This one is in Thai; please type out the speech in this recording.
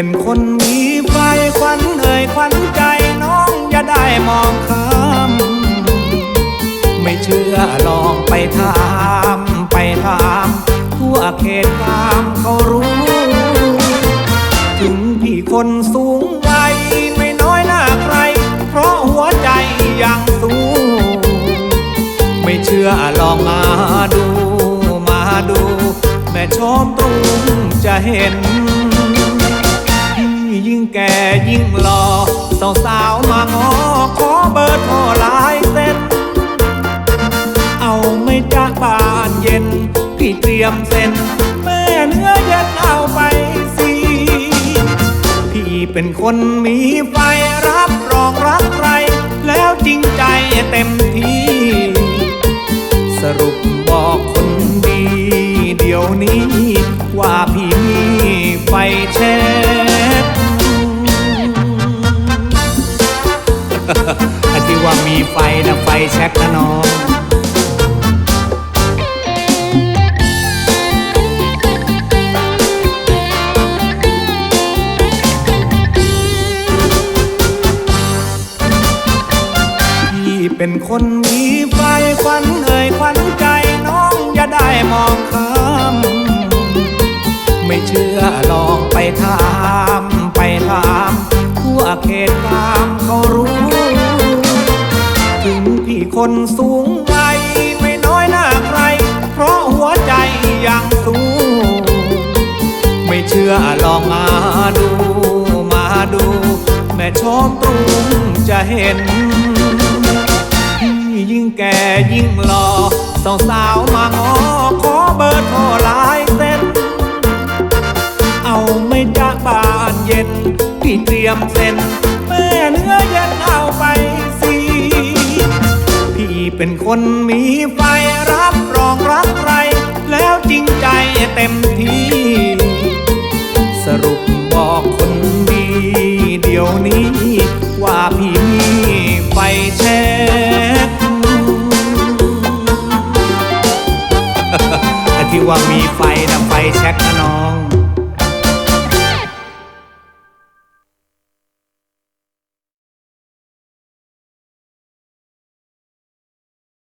เป็นคนมีไฟควันเอ่ยควันใจน้องอย่าได้มองข้ามไม่เชื่อลองไปถามไปถามทั่วเขตตามเขารู้ ถึงพี่คนสูงวัยไม่น้อยหน้าใคร เพราะหัวใจยังสู้ไม่เชื่อลองมาดูมาดู แม่ชมตรงจะเห็น ยิ่งแก่ยิ่งหล่อสาวสาวมางอขอเบอร์โทรหลายเส้นเอาไม่จากบ้านเย็น พี่เตรียมเส้นแม่เนื้อเย็นเอาไปสิ พี่เป็นคนมีไฟรับรองรักใคร แล้วจริงใจเต็มที่ สรุปบอกคนดี เดี๋ยวนี้ว่าพี่มีไฟแช็ ที่ว่ามีไฟนะไฟแช็กนะน้องพี่เป็นคนมีไฟควันเอ่ยควันใจน้องอย่าได้มองข้ามไม่เชื่อลองไปถาม ไปถามทั่วเขตตามเขารู้ คนสูงวัยไม่น้อยหน้าใคร เพราะหัวใจยังสู้ไม่เชื่อลองมาดู มาดู แม่ชมตรุงจะเห็น ยิ่งแก่ยิ่งหล่อสาวสาวมางอขอเบอร์โทรหลายเส้น เอาไม่จากบ้านเย็นพี่เตรียมเส้น เป็นคนมีไฟรับรองรักใคร แล้วจริงใจเต็มที่ สรุปบอกคนดีเดี๋ยวนี้ ว่าพี่มีไฟแช็กที่ว่ามีไฟนะไฟแช็กนะน้อง